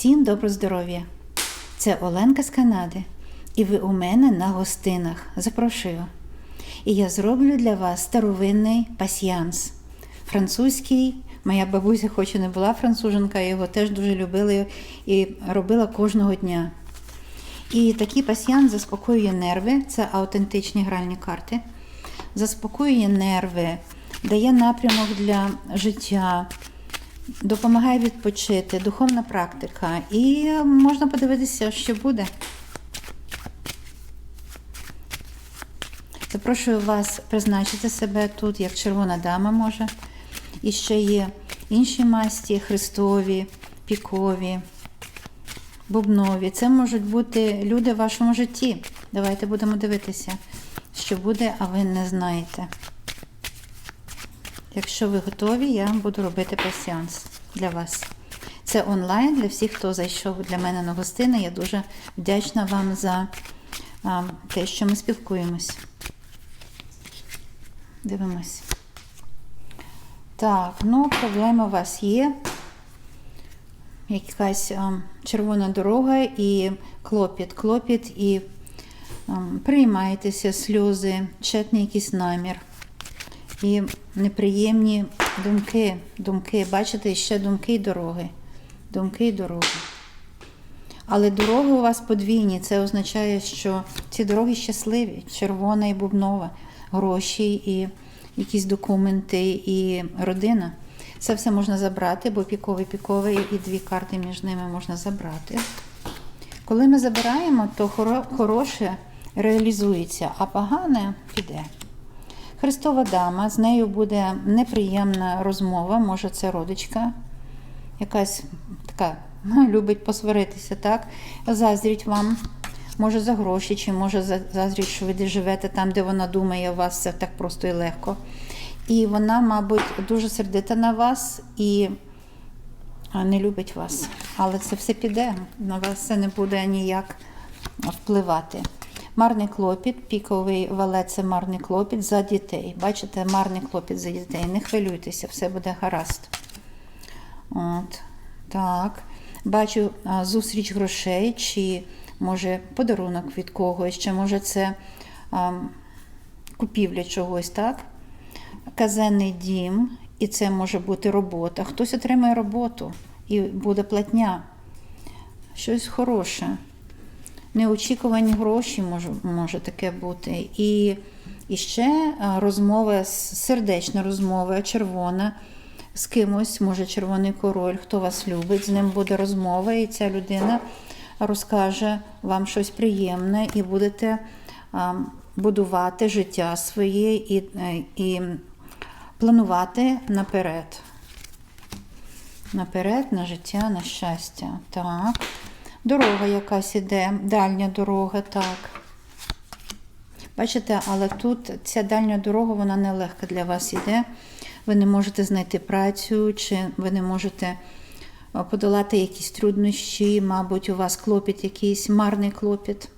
Всім добро здоров'я! Це Оленка з Канади, і ви у мене на гостинах. Запрошую. І я зроблю для вас старовинний пасьянс. Французький. Моя бабуся, хоч і не була француженка, його теж дуже любила і робила кожного дня. І такий пасьянс заспокоює нерви, це аутентичні гральні карти. Заспокоює нерви, дає напрямок для життя, допомагає відпочити, духовна практика. І можна подивитися, що буде. Запрошую вас призначити себе тут, як червона дама може. І ще є інші масті христові, пікові, бубнові. Це можуть бути люди в вашому житті. Давайте будемо дивитися, що буде, а ви не знаєте. Якщо ви готові, я буду робити пасіанс для вас. Це онлайн для всіх, хто зайшов для мене на гостини. Я дуже вдячна вам за а, те, що ми спілкуємось. Дивимось. Так, ну, проблема у вас є. Якась а, червона дорога і клопіт, клопіт і а, приймаєтеся сльози, четний якийсь намір. І неприємні думки, думки, бачите, ще думки й дороги. Думки й дороги. Але дороги у вас подвійні. Це означає, що ці дороги щасливі, червона і бубнова, гроші і якісь документи, і родина. Це все можна забрати, бо піковий піковий і дві карти між ними можна забрати. Коли ми забираємо, то хоро- хороше реалізується, а погане піде. Христова дама, з нею буде неприємна розмова, може це родичка, якась така любить посваритися, так? Заздріть вам, може за гроші, чи може заздріть, що ви живете там, де вона думає, у вас все так просто і легко. І вона, мабуть, дуже сердита на вас і не любить вас. Але це все піде, на вас це не буде ніяк впливати. Марний клопіт, піковий валет це марний клопіт за дітей. Бачите, марний клопіт за дітей. Не хвилюйтеся, все буде гаразд. От, так. Бачу зустріч грошей, чи може подарунок від когось, чи може це а, купівля чогось, так? Казенний дім, і це може бути робота. Хтось отримає роботу і буде платня. Щось хороше. Неочікувані гроші може, може таке бути. І, і ще розмова, сердечна розмова, червона з кимось, може червоний король, хто вас любить, з ним буде розмова, і ця людина розкаже вам щось приємне, і будете будувати життя своє і, е, і планувати наперед. Наперед, на життя, на щастя. Так. Дорога якась іде, дальня дорога, так. Бачите, але тут ця дальня дорога, вона нелегка для вас іде. Ви не можете знайти працю, чи ви не можете подолати якісь труднощі, мабуть, у вас клопіт якийсь, марний клопіт.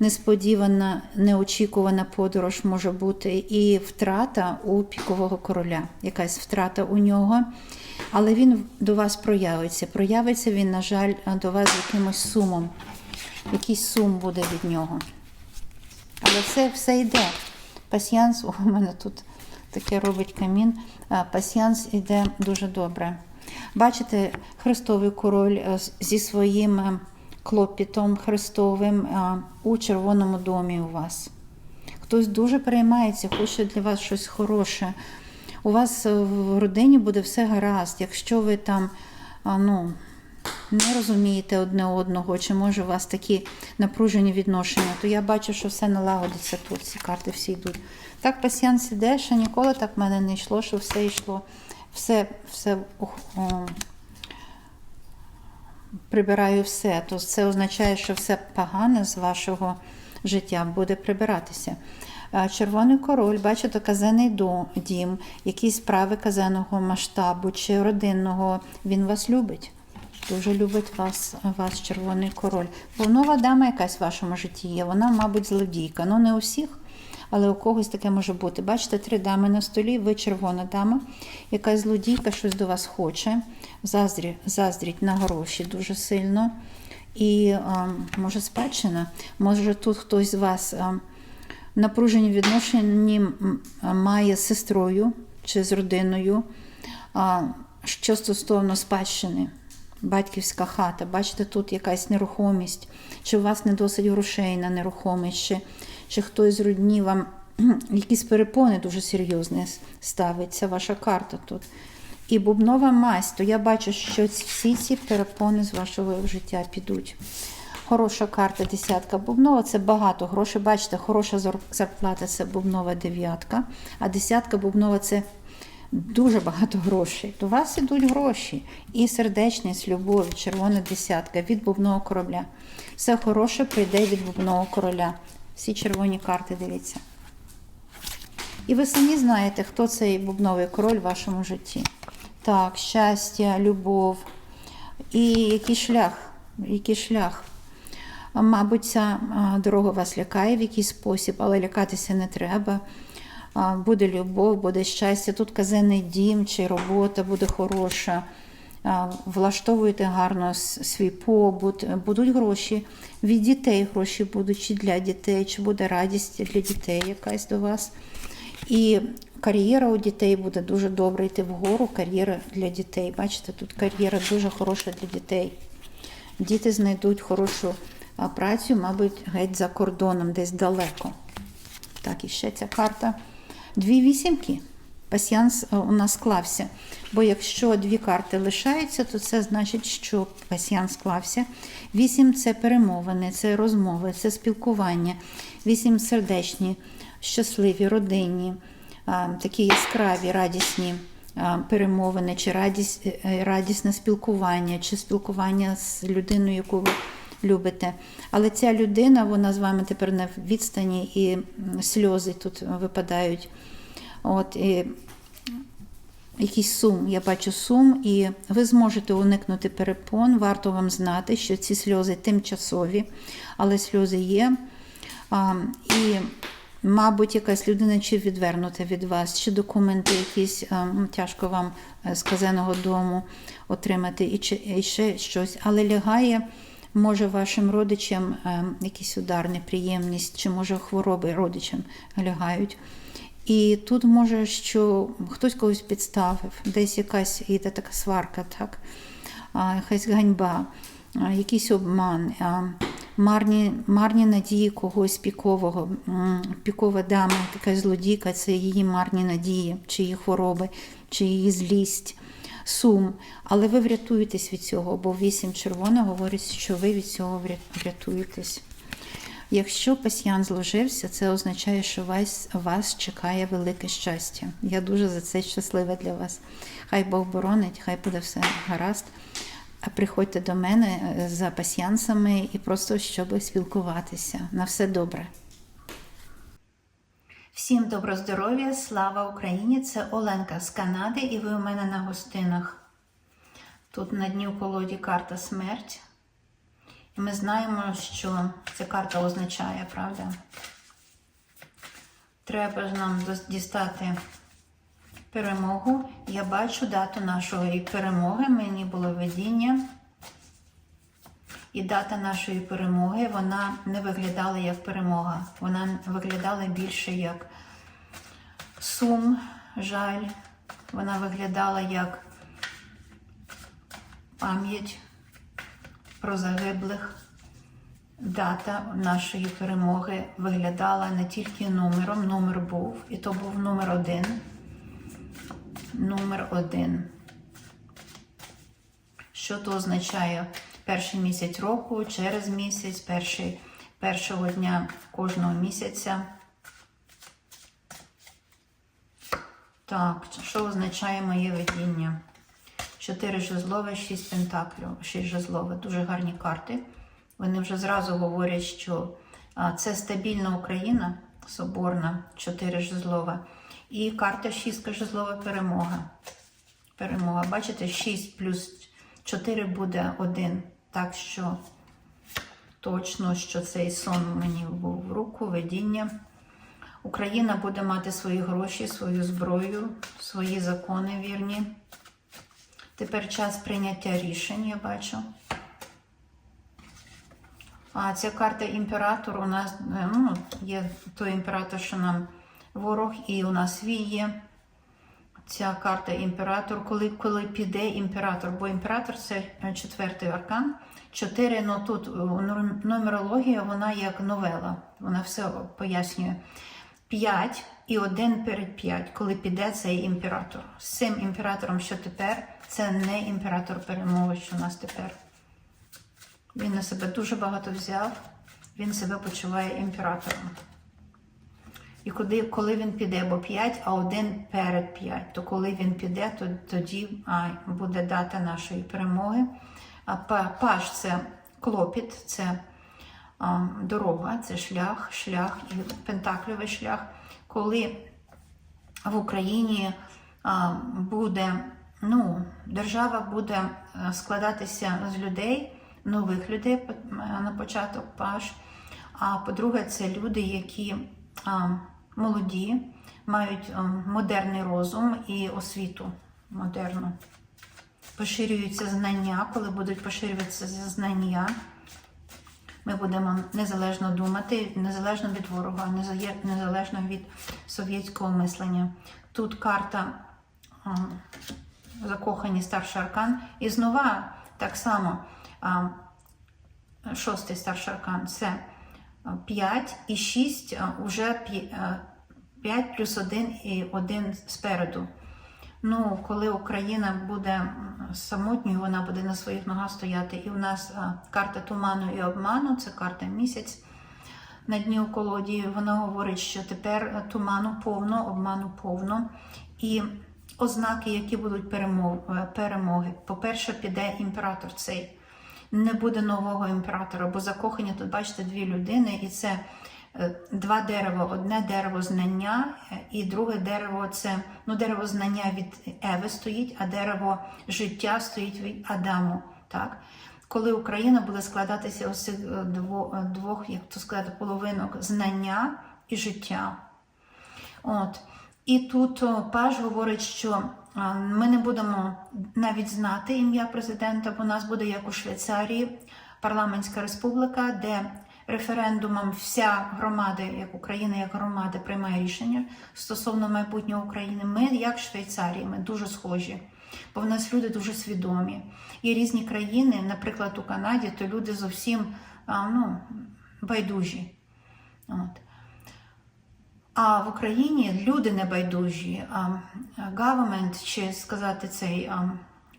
Несподівана, неочікувана подорож може бути і втрата у пікового короля, якась втрата у нього. Але він до вас проявиться. Проявиться він, на жаль, до вас якимось сумом. Якийсь сум буде від нього. Але все, все йде. Пасьянс, у мене тут таке робить камін. А, Пасьянс йде дуже добре. Бачите, Христовий король е, зі своїм е, клопітом Христовим е, у червоному домі у вас. Хтось дуже переймається, хоче для вас щось хороше. У вас в родині буде все гаразд. Якщо ви там ну, не розумієте одне одного, чи може у вас такі напружені відношення, то я бачу, що все налагодиться тут, ці карти всі йдуть. Так пасіянс іде, ще ніколи так в мене не йшло, що все йшло. Все, все ух, о, прибираю все. То це означає, що все погане з вашого життя буде прибиратися. А Червоний король, бачите, казенний дім, якісь справи казенного масштабу чи родинного, він вас любить. Дуже любить вас, вас червоний король. Бо нова дама якась в вашому житті є, вона, мабуть, злодійка. Ну, не у всіх, але у когось таке може бути. Бачите, три дами на столі, ви червона дама, якась злодійка щось до вас хоче, заздрі, заздріть на гроші дуже сильно. І а, може спадщина, може тут хтось з вас а, напружені відношенні має з сестрою чи з родиною, що стосовно спадщини батьківська хата. Бачите, тут якась нерухомість, чи у вас не досить грошей на нерухомість, чи, чи хтось з родні вам якісь перепони дуже серйозні ставить. Це ваша карта тут. І бубнова масть, то я бачу, що всі ці перепони з вашого життя підуть. Хороша карта, десятка бубнова це багато грошей. Бачите, хороша зарплата це бубнова дев'ятка, а десятка бубнова це дуже багато грошей. До вас ідуть гроші. І сердечність, любов, червона десятка від бубного корабля. Все хороше прийде від бубного короля. Всі червоні карти дивіться. І ви самі знаєте, хто цей бубновий король в вашому житті. Так, щастя, любов. І який шлях, який шлях. Мабуть, ця дорога вас лякає в якийсь спосіб, але лякатися не треба. Буде любов, буде щастя. Тут казенний дім чи робота буде хороша. А, Влаштовуєте гарно свій побут, будуть гроші. Від дітей гроші будуть чи для дітей, чи буде радість для дітей якась до вас. І кар'єра у дітей буде дуже добре йти вгору. Кар'єра для дітей. Бачите, тут кар'єра дуже хороша для дітей. Діти знайдуть хорошу а, працю, мабуть, геть за кордоном, десь далеко. Так, і ще ця карта. Дві вісімки. Пасіянс е, у нас склався. Бо якщо дві карти лишаються, то це значить, що пасіянс склався. Вісім це перемовини, це розмови, це спілкування. Вісім сердечні, щасливі, родинні, такі яскраві, радісні перемовини, чи е, радісне спілкування, чи спілкування з людиною, яку ви любите. Але ця людина, вона з вами тепер на відстані, і сльози тут випадають. От, і якийсь сум, я бачу сум, і ви зможете уникнути перепон. Варто вам знати, що ці сльози тимчасові, але сльози є. А, і, мабуть, якась людина чи відвернута від вас, чи документи якісь а, тяжко вам е, з казеного дому отримати, і, чи, і ще щось, але лягає. Може, вашим родичам е, якийсь удар, неприємність, чи може хвороби родичам лягають. І тут може, що хтось когось підставив, десь якась іде така сварка, так? якась ганьба, якийсь обман, марні, марні надії когось пікового, пікова дама, така злодійка, це її марні надії, чи її хвороби, чи її злість, сум. Але ви врятуєтесь від цього, бо вісім червона говорить, що ви від цього врятуєтесь. Якщо пасьян зложився, це означає, що вас, вас чекає велике щастя. Я дуже за це щаслива для вас. Хай Бог боронить, хай буде все гаразд. А приходьте до мене е, за пасьянсами і просто щоб спілкуватися. На все добре. Всім добро здоров'я, слава Україні! Це Оленка з Канади, і ви у мене на гостинах. Тут на дні у колоді карта смерть. І ми знаємо, що ця карта означає, правда? Треба ж нам дістати перемогу. Я бачу дату нашої перемоги. Мені було видіння. І дата нашої перемоги, вона не виглядала як перемога. Вона виглядала більше як сум, жаль. Вона виглядала як пам'ять про загиблих. Дата нашої перемоги виглядала не тільки номером, номер був, і то був номер один. Номер один. Що то означає перший місяць року, через місяць, перший, першого дня кожного місяця. Так, що означає моє видіння? Чотири жезлове, шість пентаклів, шість жезлове. Дуже гарні карти. Вони вже зразу говорять, що це стабільна Україна, соборна, чотири жезлова. І карта шістка жезлова перемога. Перемога. Бачите, 6 плюс 4 буде 1. Так що точно, що цей сон мені був в руку, видіння. Україна буде мати свої гроші, свою зброю, свої закони вірні. Тепер час прийняття рішень, я бачу. А ця карта імператор у нас ну, є той імператор, що нам ворог, і у нас свій є. Ця карта імператор, коли, коли піде імператор, бо імператор це е, четвертий аркан. Чотири, ну тут е, нумерологія, вона як новела, вона все пояснює. П'ять і один перед п'ять, коли піде цей імператор. З цим імператором, що тепер, це не імператор перемоги, що у нас тепер. Він на себе дуже багато взяв, він себе почуває імператором. І коли, коли він піде, бо 5, а один перед 5, то коли він піде, то тоді а, буде дата нашої перемоги. А па- паж це клопіт, це а, дорога, це шлях, шлях і пентакльовий шлях. Коли в Україні а, буде, ну, держава буде складатися з людей, нових людей е, на початок паш. А по-друге, це люди, які а, молоді, мають модерний розум і освіту модерну. Поширюються знання, коли будуть поширюватися знання. Ми будемо незалежно думати, незалежно від ворога, незалежно від совєтського мислення. Тут карта закохані старший аркан. І знову так само шостий старший аркан це 5 і 6 вже 5 плюс 1 і 1 спереду. Ну, коли Україна буде самотньою, вона буде на своїх ногах стояти. І у нас карта туману і обману, це карта місяць на дні у колоді. Вона говорить, що тепер е, туману повно, обману повно. І ознаки, які будуть е, перемоги. По-перше, піде імператор цей. Не буде нового імператора, бо закохані тут, бачите, дві людини, і це е, два дерева. Одне дерево знання, е, і друге дерево це ну, дерево знання від Еви стоїть, а дерево життя стоїть від Адаму. Так? Коли Україна буде складатися ось цих е, дво- двох, як то сказати, половинок знання і життя. От. І тут Паж говорить, що ми не будемо навіть знати ім'я президента, бо у нас буде як у Швейцарії парламентська республіка, де референдумом вся громада, як Україна, як громада, приймає рішення стосовно майбутнього України. Ми, як Швейцарії, ми дуже схожі, бо в нас люди дуже свідомі. Є різні країни, наприклад, у Канаді, то люди зовсім ну, байдужі. От. А в Україні люди небайдужі, government, чи сказати цей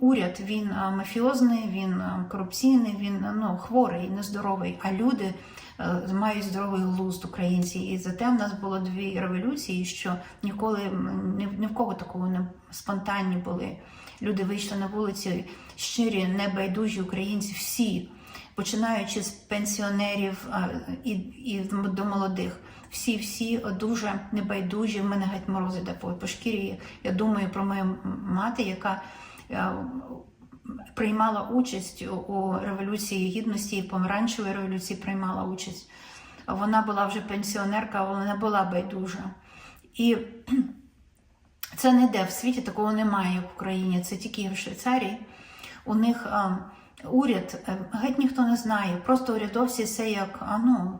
уряд, він мафіозний, він корупційний, він ну, хворий, нездоровий. А люди е, мають здоровий глузд українці. І зате в нас було дві революції, що ніколи ні в кого такого не спонтанні були. Люди вийшли на вулиці, щирі, небайдужі українці, всі, починаючи з пенсіонерів і, і до молодих. Всі, всі дуже небайдужі. В мене геть морози йде по, по шкірі. Я думаю про мою мати, яка е, приймала участь у- революції гідності і помаранчевої революції приймала участь. Вона була вже пенсіонерка, вона була байдужа. І це не де в світі, такого немає, в Україні. Це тільки в Швейцарії. У них уряд, е, геть ніхто не знає. Просто урядовці це як, ну,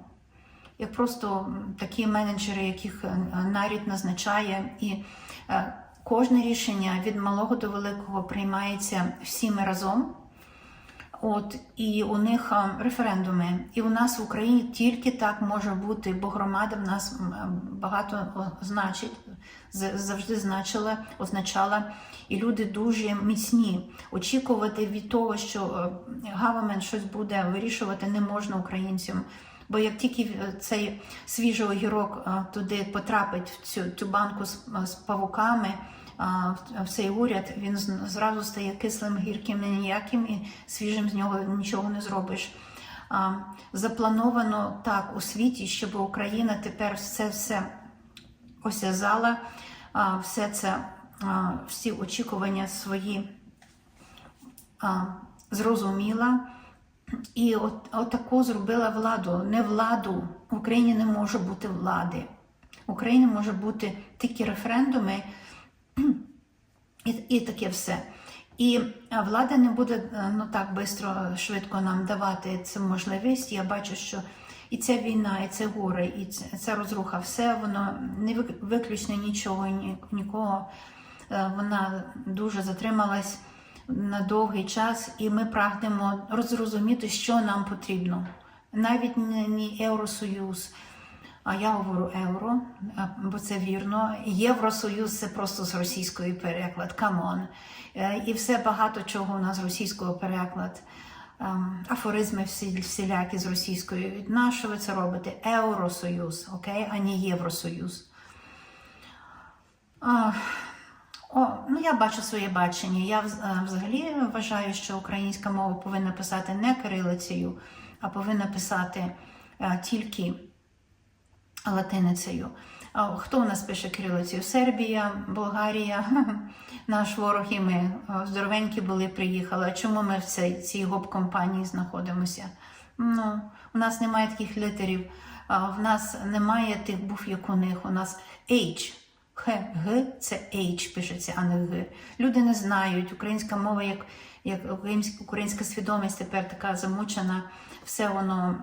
як просто такі менеджери, яких нарід назначає. І е, кожне рішення від малого до великого приймається всіми разом. От і у них референдуми, і у нас в Україні тільки так може бути, бо громада в нас м, м, багато значить, завжди значила, означала, і люди дуже міцні. Очікувати від того, що гавамен щось буде вирішувати, не можна українцям. Бо як тільки е, цей свіжий огірок туди потрапить в цю, цю банку з, з павуками, в- цей уряд, він зразу стає кислим, гірким, і ніяким, і свіжим з нього нічого не зробиш. Заплановано так у світі, щоб Україна тепер все все осязала, все це, всі очікування свої зрозуміла. І от, отаку зробила владу. Не владу. В Україні не може бути влади. В Україні може бути тільки референдуми і, і таке все. І влада не буде е, ну так швидко, швидко нам давати цю можливість. Я бачу, що і ця війна, і це горе, і ця розруха, все воно не виключно нічого, ні, нікого. Е, Вона дуже затрималась на довгий час, і ми прагнемо розрозуміти, що нам потрібно. Навіть не Євросоюз, а я говорю євро, бо це вірно. Євросоюз це просто з російської переклад. Камон. І все багато чого у нас з російського переклад. Ем, Афоризми всі, всілякі з російської. Нащо ви це робите? Євросоюз, окей, а не Євросоюз. О, ну я бачу своє бачення. Я е, взагалі вважаю, що українська мова повинна писати не кирилицею, а повинна писати е, тільки латиницею. Хто у нас пише кирилицею? Сербія, Болгарія, наш ворог і ми. Здоровенькі були, приїхали. Чому ми в цій, цій гоп-компанії знаходимося? Ну, у нас немає таких літерів, в нас немає тих букв, як у них. У нас H. Х, Г це H пишеться, а не Г. Люди не знають. Українська мова, як, як українська свідомість тепер така замучена, все воно,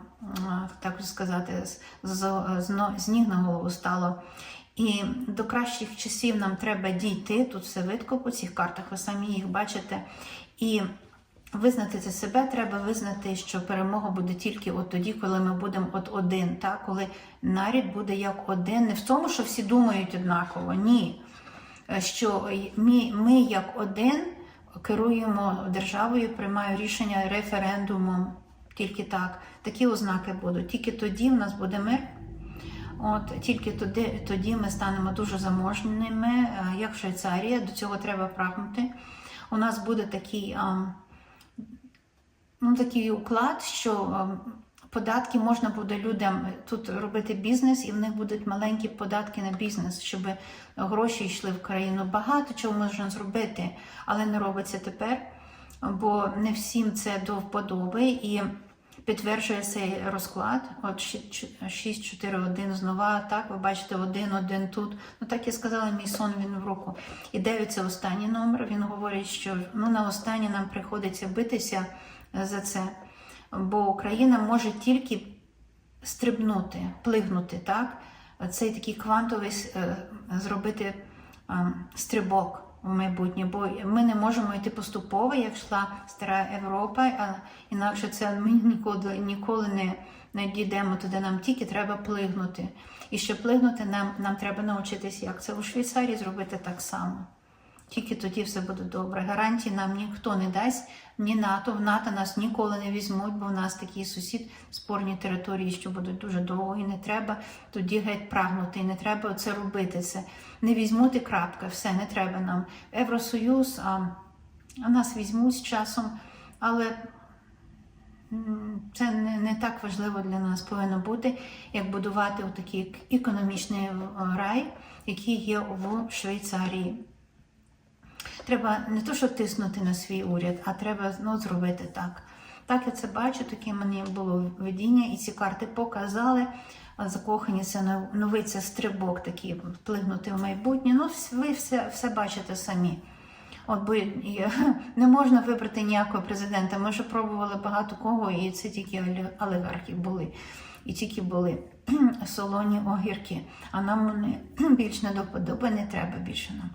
так сказати, з, ніг на голову стало. І до кращих часів нам треба дійти. Тут все видко по цих картах, ви самі їх бачите. І Визнати це себе треба визнати, що перемога буде тільки от тоді, коли ми будемо от один, так? коли нарід буде як один, не в тому, що всі думають однаково, ні. Що ми, ми як один керуємо державою, приймаємо рішення референдумом. Тільки так. Такі ознаки будуть. Тільки тоді в нас буде мир. От тільки тоді, тоді ми станемо дуже заможними, е, як Швейцарія. До цього треба прагнути. У нас буде такий. ну, такий уклад, що ем, податки можна буде людям тут робити бізнес, і в них будуть маленькі податки на бізнес, щоб гроші йшли в країну. Багато чого можна зробити, але не робиться тепер, бо не всім це до вподоби. Підтверджує цей розклад. От 6-4-1 знова, так, ви бачите, один, один тут. Ну так я сказала, мій сон він в руку. І 9 це останній номер. Він говорить, що ну, на останнє нам приходиться битися за це. Бо Україна може тільки стрибнути, плигнути, так? Цей такий квантовий е, зробити е, стрибок в майбутнє, бо ми не можемо йти поступово, як йшла стара Європа, а інакше це ми ніколи, ніколи не, не дійдемо туди. Нам тільки треба плигнути. І щоб плигнути, нам, нам треба навчитися, як це у Швейцарії зробити так само. Тільки тоді все буде добре. Гарантії нам ніхто не дасть, ні НАТО. В НАТО нас ніколи не візьмуть, бо в нас такий сусід спорні території, що будуть дуже довго, і не треба тоді геть прагнути, і не треба це робити. Це не візьмуть і крапка, все не треба нам. Євросоюз, а, а нас візьмуть з часом, але це не, не так важливо для нас повинно бути, як будувати такий економічний е, рай, який є в Швейцарії. Треба не то, що тиснути на свій уряд, а треба ну, зробити так. Так я це бачу, таке мені було видіння, і ці карти показали. Закохані це нов- новий це стрибок такий, вплигнути в майбутнє. Ну, ви все, все бачите самі. От бо не можна вибрати ніякого президента. Ми вже пробували багато кого, і це тільки олі- олігархи були. І тільки були солоні огірки. А нам вони більш не до вподоби, не треба більше нам.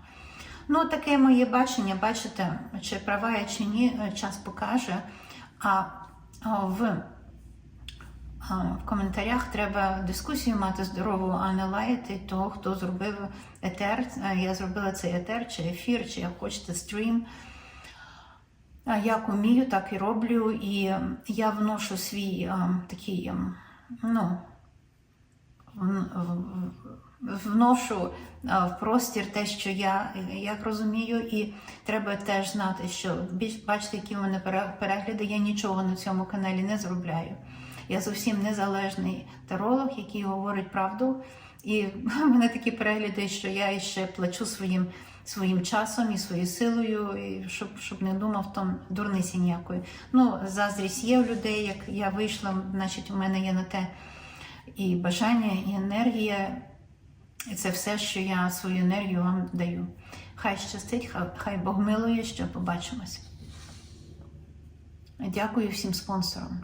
Ну, таке моє бачення, бачите, чи права я чи ні, е, час покаже. А, в, в коментарях треба дискусію мати здорову, а не лаяти того, хто зробив етер. Е, Я зробила цей етер, чи ефір, чи як хочете стрім. Як умію, так і роблю. І е, я вношу свій е, такий, е, ну, вношу в простір те, що я як розумію, і треба теж знати, що бачите, які в мене перегляди, я нічого на цьому каналі не зробляю. Я зовсім незалежний таролог, який говорить правду. І в мене такі перегляди, що я ще плачу своїм, своїм часом і своєю силою, і щоб, щоб не думав там дурниці ніякої. Ну, заздрість є у людей, як я вийшла, значить, у мене є на те і бажання, і енергія. І це все, що я свою енергію вам даю. Хай щастить, хай, Бог милує, що побачимось. Дякую всім спонсорам.